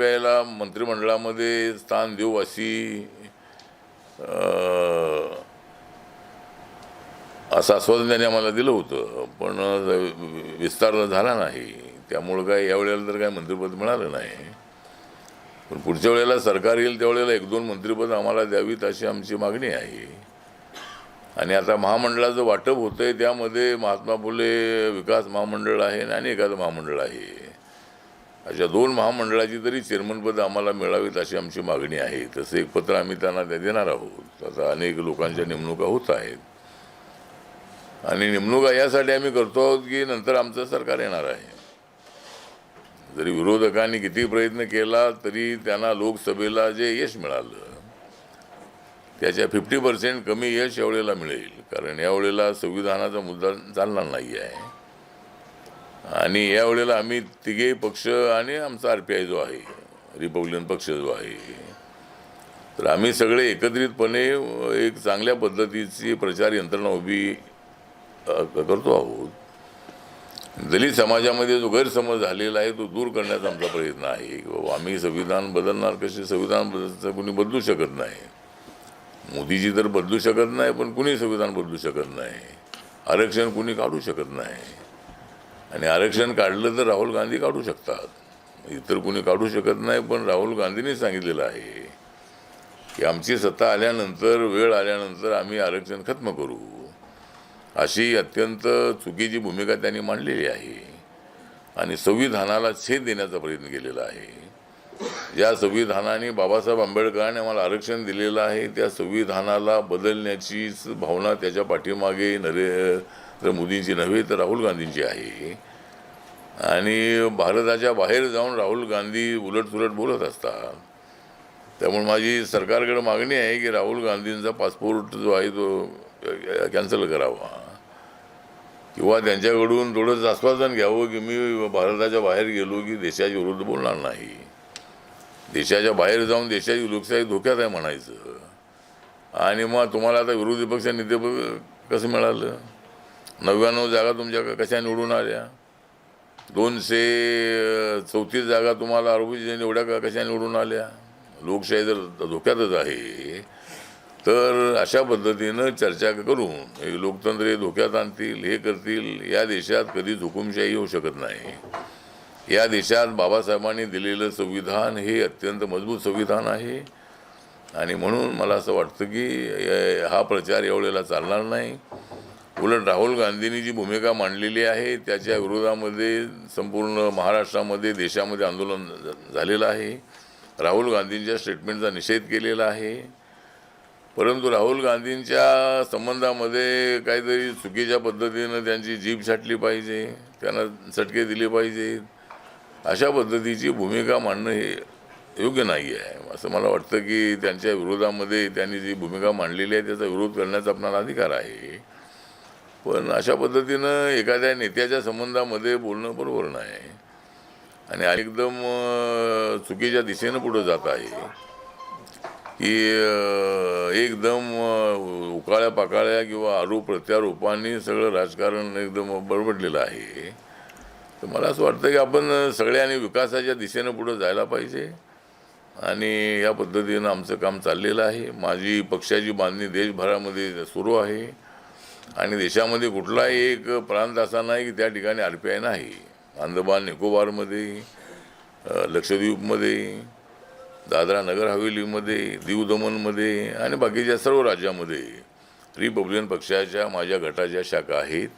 P मंत्रिमंडळामध्ये स्थान देऊ अशी असं आश्वासन त्यांनी आम्हाला दिलं होतं. पण विस्तार झाला नाही. त्यामुळं काय यावेळेला तर काय मंत्रिपद मिळालं नाही. पण पुढच्या वेळेला सरकार येईल त्यावेळेला एक दोन मंत्रिपद आम्हाला द्यावीत अशी आमची मागणी आहे. आणि आता महामंडळाचं वाटप होतंय त्यामध्ये महात्मा फुले विकास महामंडळ आहे आणि एखादं महामंडळ आहे. अशा दोन महामंडळाची तरी चेअरमनपद आम्हाला मिळावीत अशी आमची मागणी आहे. तसं एक पत्र आम्ही त्यांना ते देणार आहोत. आता अनेक लोकांच्या नेमणुका होत आहेत. आणि नेमणुका यासाठी आम्ही करतो आहोत की नंतर आमचं सरकार येणार आहे. जरी विरोधकांनी किती प्रयत्न केला तरी त्यांना लोकसभेला जे यश मिळालं त्याच्या फिफ्टी पर्सेंट कमी यश यावेळेला मिळेल. कारण यावेळेला संविधानाचा मुद्दा चालणार नाही आहे आणि यावेळेला आम्ही तिघे पक्ष आणि आमचा आर पी आय जो आहे रिपब्लिकन पक्ष जो आहे तर आम्ही सगळे एकत्रितपणे एक चांगल्या पद्धतीची प्रचार यंत्रणा उभी करतो आहोत. दलित समाजामध्ये जो गैरसमज झालेला आहे तो दूर करण्याचा आमचा प्रयत्न आहे की बाबा आम्ही संविधान बदलणार कसे संविधान बदलचं कुणी बदलू शकत नाही. मोदीजी तर बदलू शकत नाही पण कुणी संविधान बदलू शकत नाही? आरक्षण कुणी काढू शकत नाही? आणि आरक्षण काढलं तर राहुल गांधी काढू शकतात. इतर कुणी काढू शकत नाही पण राहुल गांधींनी सांगितलेलं आहे की आमची सत्ता आल्यानंतर वेळ आल्यानंतर आम्ही आरक्षण खत्म करू. अशी अत्यंत चुकीची भूमिका त्यांनी मांडलेली आहे. आणि संविधानाला छेद देण्याचा प्रयत्न केलेला आहे. ज्या संविधानाने बाबासाहेब आंबेडकरांनी आम्हाला आरक्षण दिलेलं आहे त्या संविधानाला बदलण्याचीच भावना त्याच्या पाठीमागे नरे तर मोदींची नव्हे तर राहुल गांधींची आहे आणि भारताच्या बाहेर जाऊन राहुल गांधी उलटसुलट बोलत असतात. त्यामुळे माझी सरकारकडे मागणी आहे की राहुल गांधींचा पासपोर्ट जो आहे तो कॅन्सल करावा. किंवा त्यांच्याकडून थोडंसं आश्वासन घ्यावं की मी भारताच्या बाहेर गेलो की देशाच्या विरुद्ध बोलणार नाही. देशाच्या बाहेर जाऊन देशाची लोकशाही धोक्यात आहे म्हणायचं. आणि मग तुम्हाला आता विरोधी पक्ष नेते कसं मिळालं? नव्याण्णव जागा तुमच्या कशा निवडून आल्या? दोनशे चौतीस जागा तुम्हाला आरोपीच्या एवढ्या का कशा निवडून आल्या? लोकशाही जर धोक्यातच आहे तर अशा पद्धतीनं चर्चा करून हे लोकतंत्र हे धोक्यात आणतील हे करतील या देशात कधीच हुकुमशाही होऊ शकत नाही. या देशात बाबासाहेबांनी दिलेलं संविधान हे अत्यंत मजबूत संविधान आहे. आणि म्हणून मला असं वाटतं की हा प्रचार यावेळेला चालणार नाही. उलट राहुल गांधींनी जी भूमिका मांडलेली आहे त्याच्या विरोधामध्ये संपूर्ण महाराष्ट्रामध्ये देशामध्ये आंदोलन झालेलं आहे. राहुल गांधींच्या स्टेटमेंटचा निषेध केलेला आहे. परंतु राहुल गांधींच्या संबंधामध्ये काहीतरी चुकीच्या पद्धतीनं त्यांची जीभ छाटली पाहिजे त्यांना चटके दिले पाहिजेत अशा पद्धतीची भूमिका मांडणं हे योग्य नाही आहे असं मला वाटतं की त्यांच्या विरोधामध्ये त्यांनी जी भूमिका मांडलेली आहे त्याचा विरोध करण्याचा आपणाला अधिकार आहे. पण अशा पद्धतीनं एखाद्या नेत्याच्या संबंधामध्ये बोलणं बरोबर नाही. आणि एकदम चुकीच्या दिशेनं पुढं जात आहे. की एकदम उकाळ्या पाकाळ्या किंवा आरोप प्रत्यारोपांनी सगळं राजकारण एकदम बरबडलेलं आहे. तर मला असं वाटतं की आपण सगळ्यांनी विकासाच्या दिशेनं पुढं जायला पाहिजे. आणि या पद्धतीनं आमचं काम चाललेलं आहे. माझी पक्षाची बांधणी देशभरामध्ये सुरू आहे. आणि देशामध्ये कुठलाही एक प्रांत असा नाही की त्या ठिकाणी आर पी आय नाही. अंदमान निकोबारमध्ये लक्षद्वीपमध्ये दादरा नगर हवेलीमध्ये दीव दमनमध्ये आणि बाकीच्या सर्व राज्यामध्ये रिपब्लिकन पक्षाच्या माझ्या गटाच्या शाखा आहेत.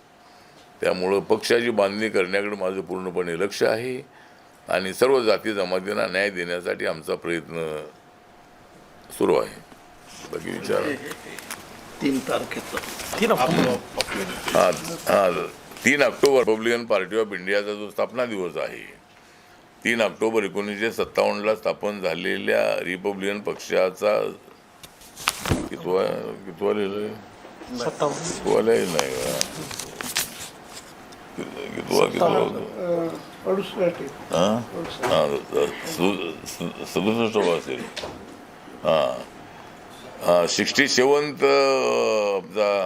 त्यामुळं पक्षाची बांधणी करण्याकडे माझं पूर्णपणे लक्ष आहे आणि सर्व जाती जमातींना न्याय देण्यासाठी आमचा प्रयत्न सुरू आहे. बाकी विचार? तीन तारखेचं तीन ऑक्टोबर हा हा तीन ऑक्टोबर रिपब्लिकन पार्टी ऑफ इंडियाचा जो स्थापना दिवस आहे तीन ऑक्टोबर एकोणीसशे सत्तावन्नला स्थापन झालेल्या रिपब्लिकन पक्षाचा कितवा कितवा लिहिलंय सत्तावन्न कितवाला नाही? कितवा हा हा सदुसष्ट असेल हां हां सिक्स्टी सेवन्थ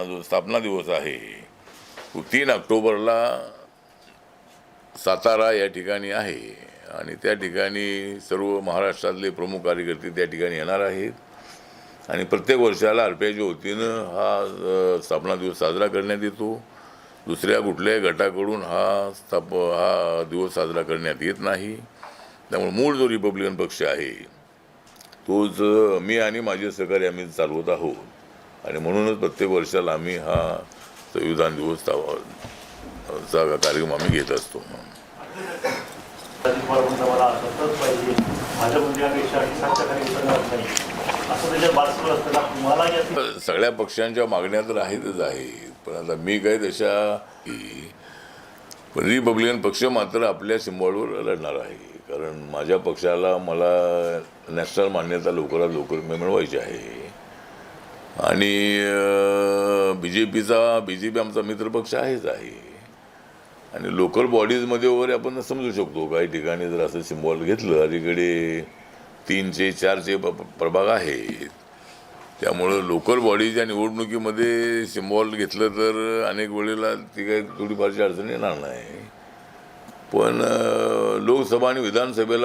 जो स्थापना दिवस आहे. तो तीन ऑक्टोबरला सातारा या ठिकाणी आहे आणि त्या ठिकाणी सर्व महाराष्ट्रातले प्रमुख कार्यकर्ते त्या ठिकाणी येणार आहेत. आणि प्रत्येक वर्षाला आर पी वतीनं हा स्थापना दिवस साजरा करण्यात येतो. दुसऱ्या कुठल्याही गटाकडून हा स्थाप हा दिवस साजरा करण्यात येत नाही. त्यामुळे मूळ जो रिपब्लिकन पक्ष आहे तोच मी आणि माझे सहकारी आम्ही चालवत आहोत. आणि म्हणूनच प्रत्येक वर्षाला आम्ही हा संविधान दिवस चा- कार्यक्रम आम्ही घेत असतो. सगळ्या पक्षांच्या मागण्या तर आहेतच आहेत. पण आता मी काय तशा की रिपब्लिकन पक्ष मात्र आपल्या सिंबॉलवर लढणार आहे. कारण माझ्या पक्षाला मला नॅशनल मान्यता लवकरात लवकर मिळवायची आहे. आणि बी जे पीचा बी जे पी आमचा मित्रपक्ष आहेच आहे. आणि लोकल बॉडीजमध्ये वगैरे आपण समजू शकतो. काही ठिकाणी जर असं सिम्बॉल घेतलं अलीकडे तीनचे चारचे प- प्रभाग आहेत. त्यामुळं लोकल बॉडीच्या निवडणुकीमध्ये सिम्बॉल घेतलं तर अनेक वेळेला ती काही थोडीफारशी अडचण येणार नाही. पण लोकसभा आणि विधानसभेला